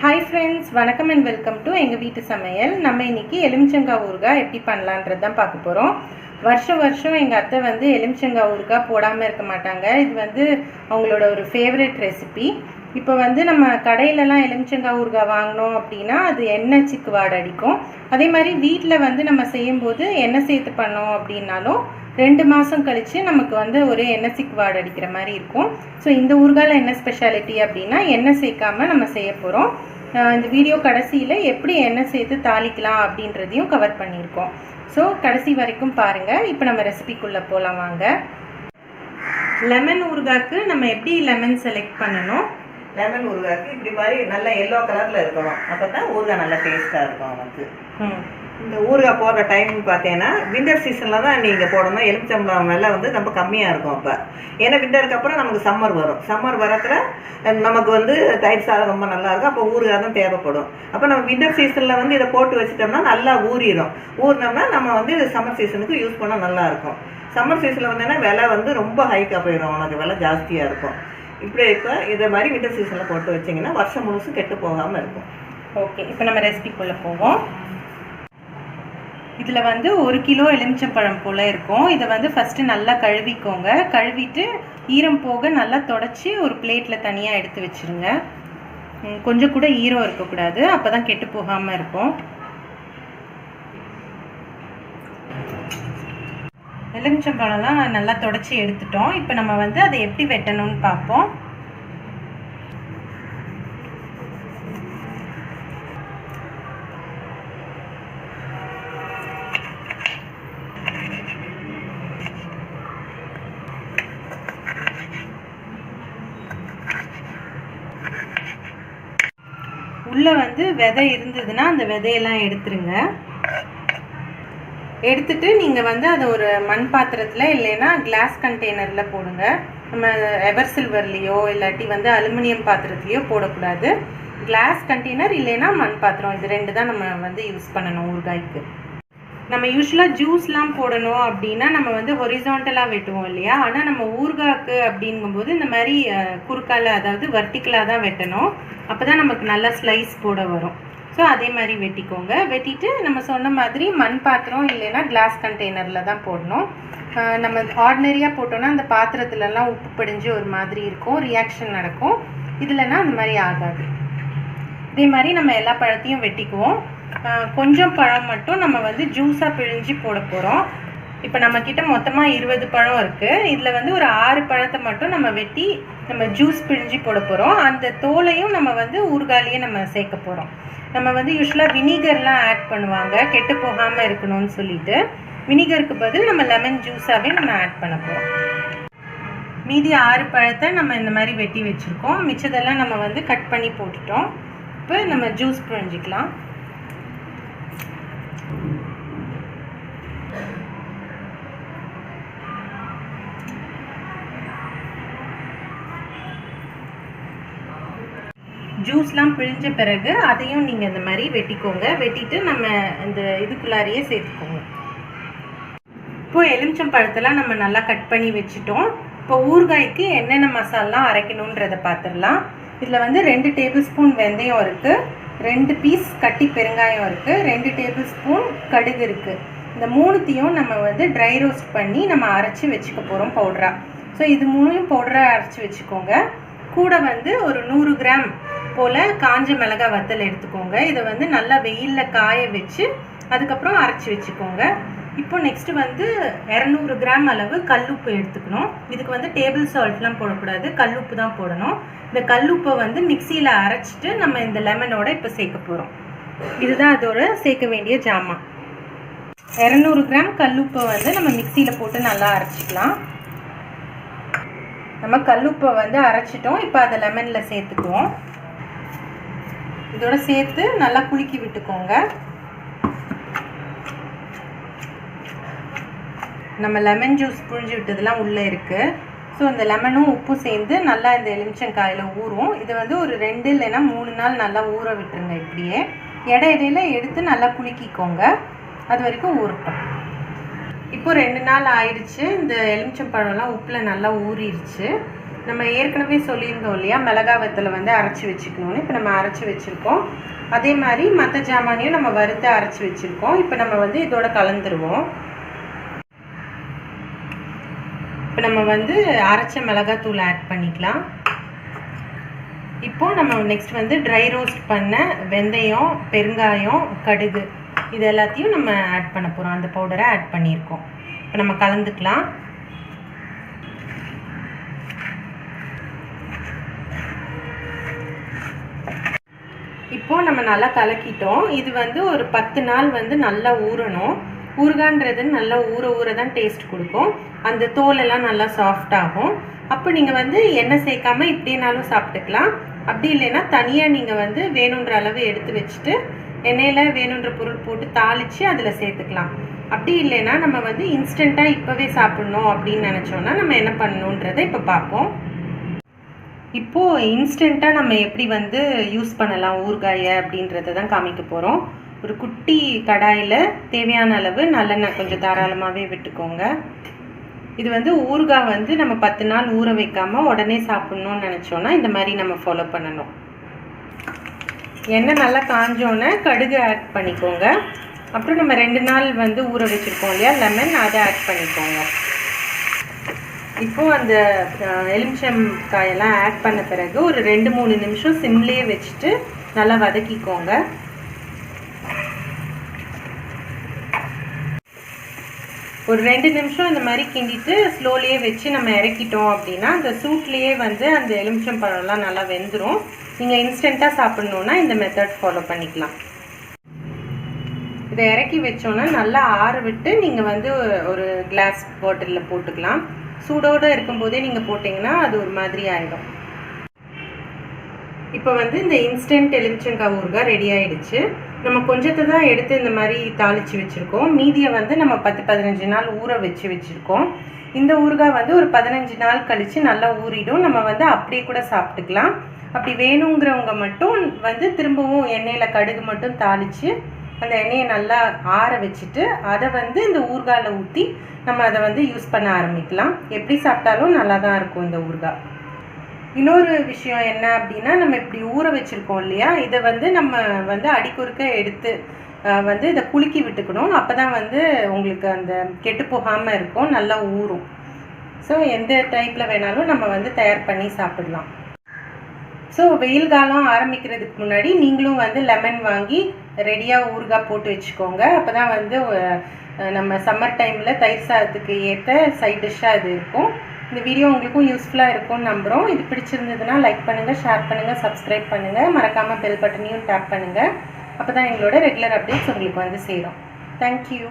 Hi friends வணக்கம் and welcome to எங்கள் வீட்டு சமையல். நம்ம இன்னைக்கு எலுமிச்சங்காய் ஊறுகாய் எப்படி பண்ணலான்றது தான் பார்க்க போகிறோம் வருஷம் வருஷம் எங்கள் அத்தை வந்து எலுமிச்சங்காய் ஊறுகாய் போடாமல் இருக்க மாட்டாங்க. இது வந்து அவங்களோட ஒரு ஃபேவரட் ரெசிபி இப்போ வந்து நம்ம கடையிலலாம் எலுமிச்சங்காய் ஊறுகாய் வாங்கினோம் அப்படின்னா அது எண்ணெய் சிக்கு வாடை அடிக்கும். அதே மாதிரி வீட்டில் வந்து நம்ம செய்யும்போது எண்ணெய் சேர்த்து பண்ணோம் அப்படின்னாலும் ரெண்டு மாதம் கழித்து நமக்கு வந்து ஒரு எண்ணெய் சிக்கு வாடை அடிக்கிற மாதிரி இருக்கும். ஸோ இந்த ஊறுகாயில் என்ன ஸ்பெஷாலிட்டி அப்படின்னா எண்ணெய் சேர்க்காம நம்ம செய்ய போகிறோம் இந்த வீடியோ கடைசியில் எப்படி எண்ணெய் சேர்த்து தாளிக்கலாம் அப்படின்றதையும் கவர் பண்ணியிருக்கோம். ஸோ கடைசி வரைக்கும் பாருங்கள் இப்போ நம்ம ரெசிபிக்குள்ளே போகலாம் வாங்க. லெமன் ஊறுகாய்க்கு நம்ம எப்படி லெமன் செலக்ட் பண்ணணும்? லெமன் ஊறுகாய்க்கு இப்படி மாதிரி நல்ல எல்லோ கலரில் இருக்கணும். அப்போ தான் ஊறுகாய் நல்லா டேஸ்ட்டாக இருக்கும் அவனுக்கு ம். இந்த ஊறுகாய் போடுற டைம் பார்த்தீங்கன்னா விண்டர் சீசனில் தான் நீங்கள் போடணும். எலுமிச்சம்பழம் வெலை வந்து ரொம்ப கம்மியாக இருக்கும் அப்போ. ஏன்னா விண்டருக்கு அப்புறம் நமக்கு சம்மர் வரும். சம்மர் வரத்தில் நமக்கு வந்து தயிர் சாதம் ரொம்ப நல்லாயிருக்கும் அப்போ ஊறுகாய் தான் தேவைப்படும். அப்போ நம்ம விண்டர் சீசனில் வந்து இதை போட்டு வச்சிட்டோம்னா நல்லா ஊறிடும் ஊறினோம்னா நம்ம வந்து சம்மர் சீசனுக்கு யூஸ் பண்ணால் நல்லாயிருக்கும் சம்மர் சீசனில் வந்தேன்னா விலை வந்து ரொம்ப ஹைக்காக போயிடும் உனக்கு விலை ஜாஸ்தியாக இருக்கும். இப்படி இப்போ இதை மாதிரி விண்டர் சீசனில் போட்டு வச்சிங்கன்னா வருஷம் முழுசும் கெட்டு போகாமல் இருக்கும். ஓகே இப்போ நம்ம ரெசிபிக்குள்ளே போவோம். இதில் வந்து ஒரு கிலோ எலுமிச்சம்பழம் போல் இருக்கும். இதை வந்து ஃபஸ்ட்டு நல்லா கழுவிக்கோங்க. கழுவிட்டு ஈரம் போக நல்லா தொடச்சி ஒரு பிளேட்டில் தனியாக எடுத்து வச்சுருங்க. கொஞ்சம் கூட ஈரம் இருக்கக்கூடாது. அப்போ தான் கெட்டு போகாமல் இருக்கும். எலுமிச்சம்பழம்லாம் நல்லா தொடச்சி எடுத்துட்டோம். இப்போ நம்ம வந்து அதை எப்படி வெட்டணும்னு பார்ப்போம். உள்ளே வந்து விதை இருந்ததுன்னா அந்த விதையெல்லாம் எடுத்துருங்க. எடுத்துட்டு நீங்கள் வந்து அதை ஒரு மண் பாத்திரத்தில் இல்லைன்னா கிளாஸ் கண்டெய்னரில் போடுங்க. நம்ம எவர் சில்வர்லேயோ இல்லாட்டி வந்து அலுமினியம் பாத்திரத்துலேயோ போடக்கூடாது. கிளாஸ் கண்டெய்னர் இல்லைன்னா மண் பாத்திரம். இது ரெண்டு தான் நம்ம வந்து யூஸ் பண்ணணும் ஊறுகாய்க்கு. நம்ம யூஸ்வலாக ஜூஸ்லாம் போடணும் அப்படின்னா நம்ம வந்து ஹொரிசாண்டலாக வெட்டுவோம் இல்லையா? ஆனால் நம்ம ஊர்காக்கு அப்படிங்கும்போது இந்த மாதிரி குறுக்கால அதாவது வர்டிக்கலாக தான் வெட்டணும். அப்போ தான் நமக்கு நல்லா ஸ்லைஸ் போட வரும். ஸோ அதே மாதிரி வெட்டிக்கோங்க. வெட்டிட்டு நம்ம சொன்ன மாதிரி மண் பாத்திரம் இல்லைன்னா கிளாஸ் கண்டெய்னரில் தான் போடணும். நம்ம ஆர்டினரியாக போட்டோம்னா அந்த பாத்திரத்துலலாம் உப்பு படிஞ்சு ஒரு மாதிரி இருக்கும். ரியாக்ஷன் நடக்கும். இதுலனா அந்த மாதிரி ஆகாது. இதே மாதிரி நம்ம எல்லா பழத்தையும் வெட்டிக்குவோம். கொஞ்சம் பழம் மட்டும் நம்ம வந்து ஜூஸாக பிழிஞ்சு போட போகிறோம் இப்போ நம்ம மொத்தமாக இருபது பழம் இருக்குது இதில் வந்து ஒரு ஆறு பழத்தை மட்டும் நம்ம வெட்டி நம்ம ஜூஸ் பிழிஞ்சு போட போகிறோம் அந்த தோலையும் நம்ம வந்து ஊர்காலியே நம்ம சேர்க்க போகிறோம் நம்ம வந்து யூஸ்வலாக வினிகர்லாம் ஆட் பண்ணுவாங்க. கெட்டு போகாமல் இருக்கணும்னு சொல்லிட்டு. வினிகருக்கு பதில் நம்ம லெமன் ஜூஸாகவே நம்ம ஆட் பண்ண போகிறோம் மீதி ஆறு பழத்தை நம்ம இந்த மாதிரி வெட்டி வச்சுருக்கோம். மிச்சதெல்லாம் நம்ம வந்து கட் பண்ணி போட்டுட்டோம். இப்போ நம்ம ஜூஸ் பிழிஞ்சிக்கலாம். ஜூஸ்லாம் பிழிஞ்ச பிறகு அதையும் நீங்கள் இந்த மாதிரி வெட்டிக்கோங்க. வெட்டிட்டு நம்ம இந்த இதுக்குள்ளாரையே சேர்த்துக்கோங்க. இப்போது எலுமிச்சம் பழத்தெல்லாம் நம்ம நல்லா கட் பண்ணி வச்சுட்டோம். இப்போ ஊறுகாய்க்கு என்னென்ன மசாலாம் அரைக்கணுன்றதை பார்த்துடலாம் இதில் வந்து ரெண்டு டேபிள் ஸ்பூன் வெந்தயம் இருக்குது ரெண்டு பீஸ் கட்டி பெருங்காயம் இருக்குது ரெண்டு டேபிள் ஸ்பூன் கடுகு இருக்குது இந்த மூணுத்தையும் நம்ம வந்து ட்ரை ரோஸ்ட் பண்ணி நம்ம அரைச்சி வச்சுக்க போகிறோம் பவுடராக ஸோ இது மூணையும் பவுடராக அரைச்சி வச்சுக்கோங்க. கூட வந்து ஒரு நூறு கிராம் போல் காஞ்ச மிளகாய் வத்தல் எடுத்துக்கோங்க. இதை வந்து நல்லா வெயிலில் காய வச்சு அதுக்கப்புறம் அரைச்சி வச்சுக்கோங்க. இப்போ நெக்ஸ்ட் வந்து இரநூறு கிராம் அளவு கல்லுப்பு எடுத்துக்கணும். இதுக்கு வந்து டேபிள் சால்ட்லாம் போடக்கூடாது. கல்லுப்பு தான் போடணும். இந்த கல்லுப்பை வந்து மிக்சியில் அரைச்சிட்டு நம்ம இந்த லெமனோட இப்போ சேர்க்க போகிறோம் இதுதான் அதோட சேர்க்க வேண்டிய ஜாமான் இரநூறு கிராம் கல்லுப்பை வந்து நம்ம மிக்சியில் போட்டு நல்லா அரைச்சிக்கலாம். நம்ம கல்லுப்பை வந்து அரைச்சிட்டோம். இப்போ அதை லெமனில் சேர்த்துக்குவோம். இதோட சேர்த்து நல்லா குலுக்கி விட்டுக்கோங்க. நம்ம லெமன் ஜூஸ் புழிஞ்சு விட்டதெல்லாம் உள்ளே இருக்குது ஸோ இந்த லெமனும் உப்பும் சேர்ந்து நல்லா இந்த எலுமிச்சங்காயில் ஊறும். இது வந்து ஒரு ரெண்டு இல்லைன்னா மூணு நாள் நல்லா ஊற விட்டுருங்க இப்படியே. இட இடையில எடுத்து நல்லா குலுக்கிக்கோங்க. அது வரைக்கும் ஊறட்டும். இப்போ ரெண்டு நாள் ஆயிடுச்சு. இந்த எலுமிச்சம்பழம்லாம் உப்பில் நல்லா ஊறிடுச்சு நம்ம ஏற்கனவே சொல்லியிருந்தோம் இல்லையா மிளகா வத்தலை வந்து அரைச்சி வச்சுக்கணும்னு. இப்போ நம்ம அரைச்சி வச்சுருக்கோம். அதே மாதிரி மற்ற ஜாமானையும் நம்ம வறுத்து அரைச்சி வச்சுருக்கோம். இப்போ நம்ம வந்து இதோட கலந்துருவோம். இப்போ நம்ம வந்து அரைச்ச மிளகாத்தூள் ஆட் பண்ணிக்கலாம். இப்போ நம்ம நெக்ஸ்ட் வந்து ட்ரை ரோஸ்ட் பண்ண வெந்தயம் பெருங்காயம் கடுகு இது எல்லாத்தையும் நம்ம ஆட் பண்ண போகிறோம் அந்த பவுடரை ஆட் பண்ணியிருக்கோம். இப்போ நம்ம கலந்துக்கலாம். இப்போ நம்ம நல்லா கலக்கிட்டோம். இது வந்து ஒரு பத்து நாள் வந்து நல்லா ஊறணும். ஊறுகான்றது நல்லா ஊற ஊற தான் டேஸ்ட் கொடுக்கும். அந்த தோலெல்லாம் நல்லா சாஃப்டாகும் அப்போ நீங்கள் வந்து எண்ணெய் சேர்க்காம இப்படினாலும் சாப்பிட்டுக்கலாம். அப்படி இல்லைன்னா தனியாக நீங்கள் வந்து வேணுன்ற அளவு எடுத்து வச்சுட்டு எண்ணெயில் வேணுன்ற பொருள் போட்டு தாளித்து அதில் சேர்த்துக்கலாம். அப்படி இல்லைன்னா நம்ம வந்து இன்ஸ்டண்ட்டாக இப்போவே சாப்பிட்ணும் அப்படின்னு நினச்சோன்னா நம்ம என்ன பண்ணணுன்றதை இப்போ பார்ப்போம். இப்போது இன்ஸ்டண்ட்டாக நம்ம எப்படி வந்து யூஸ் பண்ணலாம் ஊறுகாயை அப்படின்றத தான் காமிக்க போகிறோம் ஒரு குட்டி கடாயில் தேவையான அளவு நல்லெண்ணெய் கொஞ்சம் தாராளமாகவே விட்டுக்கோங்க. இது வந்து ஊறுகாய் வந்து நம்ம பத்து நாள் ஊற வைக்காமல் உடனே சாப்பிட்ணுன்னு நினச்சோன்னா இந்த மாதிரி நம்ம ஃபாலோ பண்ணணும். எண்ணெய் நல்லா காஞ்சோன்னே கடுகு ஆட் பண்ணிக்கோங்க. அப்புறம் நம்ம ரெண்டு நாள் வந்து ஊற வச்சுருக்கோம் இல்லையா லெமன் அதை ஆட் பண்ணிக்கோங்க. இப்போது அந்த எலுமிச்சம் காயெல்லாம் ஆட் பண்ண பிறகு ஒரு ரெண்டு மூணு நிமிஷம் சிம்லேயே வச்சுட்டு நல்லா வதக்கிக்கோங்க. ஒரு ரெண்டு நிமிஷம் இந்த மாதிரி கிண்டிட்டு ஸ்லோலியே வச்சு நம்ம இறக்கிட்டோம் அப்படின்னா அந்த சூட்லேயே வந்து அந்த எலுமிச்சம் பழம்லாம் நல்லா வெந்துடும் நீங்கள் இன்ஸ்டண்ட்டாக சாப்பிட்ணுன்னா இந்த மெத்தட் ஃபாலோ பண்ணிக்கலாம். இதை இறக்கி வச்சோன்னா நல்லா ஆற விட்டு நீங்கள் வந்து ஒரு கிளாஸ் பாட்டிலில் போட்டுக்கலாம். சூடோடு இருக்கும்போதே நீங்கள் போட்டிங்கன்னா அது ஒரு மாதிரி ஆகிடும் இப்போ வந்து இந்த இன்ஸ்டன்ட் எலுமிச்சங்காய் ஊறுகாய் ரெடி ஆகிடுச்சு நம்ம கொஞ்சத்தை தான் எடுத்து இந்த மாதிரி தாளித்து வச்சுருக்கோம். மீதியை வந்து நம்ம பத்து பதினஞ்சு நாள் ஊற வச்சு வச்சுருக்கோம். இந்த ஊறுகாய் வந்து ஒரு பதினஞ்சு நாள் கழித்து நல்லா ஊறிடும். நம்ம வந்து அப்படியே கூட சாப்பிட்டுக்கலாம். அப்படி வேணுங்கிறவங்க மட்டும் வந்து திரும்பவும் எண்ணெயில் கடுகு மட்டும் தாளித்து அந்த எண்ணெயை நல்லா ஆற வச்சுட்டு அதை வந்து இந்த ஊறுகாயில் ஊற்றி நம்ம அதை வந்து யூஸ் பண்ண ஆரம்பிக்கலாம். எப்படி சாப்பிட்டாலும் நல்லா தான் இருக்கும் இந்த ஊறுகாய் இன்னொரு விஷயம் என்ன அப்படின்னா நம்ம இப்படி ஊற வச்சுருக்கோம் இல்லையா? இதை வந்து நம்ம வந்து அடிக்குறுக்க எடுத்து வந்து இதை குலுக்கி விட்டுக்கணும். அப்போ தான் வந்து உங்களுக்கு அந்த கெட்டு போகாமல் இருக்கும். நல்லா ஊறும். ஸோ எந்த டைப்பில் வேணாலும் நம்ம வந்து தயார் பண்ணி சாப்பிடலாம். ஸோ வெயில் காலம் ஆரம்பிக்கிறதுக்கு முன்னாடி நீங்களும் வந்து லெமன் வாங்கி ரெடியாக ஊறுகாய் போட்டு வச்சுக்கோங்க. அப்போ தான் வந்து நம்ம சம்மர் டைமில் தயிர் சாதத்துக்கு ஏற்ற சைட் டிஷ்ஷாக இது இருக்கும். இந்த வீடியோ உங்களுக்கும் யூஸ்ஃபுல்லாக இருக்கும்னு நம்புகிறோம் இது பிடிச்சிருந்ததுன்னா லைக் பண்ணுங்கள் ஷேர் பண்ணுங்கள் சப்ஸ்கிரைப் பண்ணுங்கள் மறக்காமல் பெல் பட்டனையும் டேப் பண்ணுங்கள் அப்போ தான் எங்களோட ரெகுலர் அப்டேட்ஸ் உங்களுக்கு வந்து சேரும். தேங்க்யூ